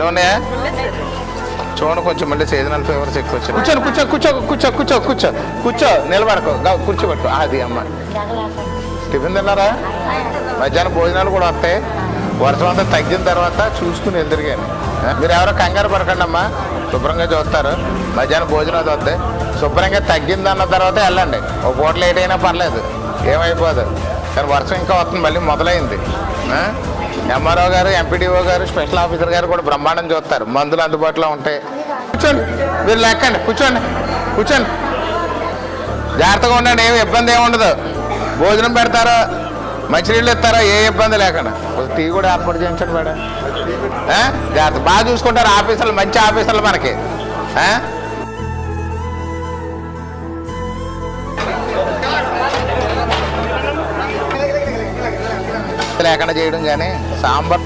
నూనె చూడండి కొంచెం మళ్ళీ సీజనల్ ఫేవర్స్ ఎక్కువ వచ్చాయి కూర్చోండి కూర్చో కూర్చో కూర్చో కూర్చో కూర్చో కూర్చో నిలబడకు కూర్చోబెట్టు. అది అమ్మ. టిఫిన్ తిన్నారా? మధ్యాహ్నం భోజనాలు కూడా వస్తాయి. వర్షం అంతా తగ్గిన తర్వాత చూసుకుని ఎదురుగాను. మీరు ఎవరో కంగారు పడకండి అమ్మా. శుభ్రంగా చూస్తారు. మధ్యాహ్నం భోజనం అది వస్తాయి శుభ్రంగా తగ్గిందన్న తర్వాత వెళ్ళండి. ఒక పూట లేట్ అయినా పర్లేదు. ఏమైపోదు. కానీ వర్షం ఇంకా వస్తుంది మళ్ళీ మొదలైంది. ఎంఆర్ఓ గారు ఎంపీడీఓ గారు స్పెషల్ ఆఫీసర్ గారు కూడా బ్రహ్మాండం చూస్తారు. మందులు అందుబాటులో ఉంటాయి. కూర్చోండి. మీరు లెక్కండి. కూర్చోండి. కూర్చోండి. జాగ్రత్తగా ఉండండి. ఏమి ఇబ్బంది ఏమి ఉండదు. భోజనం పెడతారా? మంచినీళ్ళు ఇస్తారా? ఏ ఇబ్బంది లేకుండా. టీ కూడా ఏర్పాటు చేయించండి మేడం. జాగ్రత్త. బాగా చూసుకుంటారు ఆఫీసర్లు. మంచి ఆఫీసర్లు మనకి. లేకుండా చేయడం కానీ సాంబార్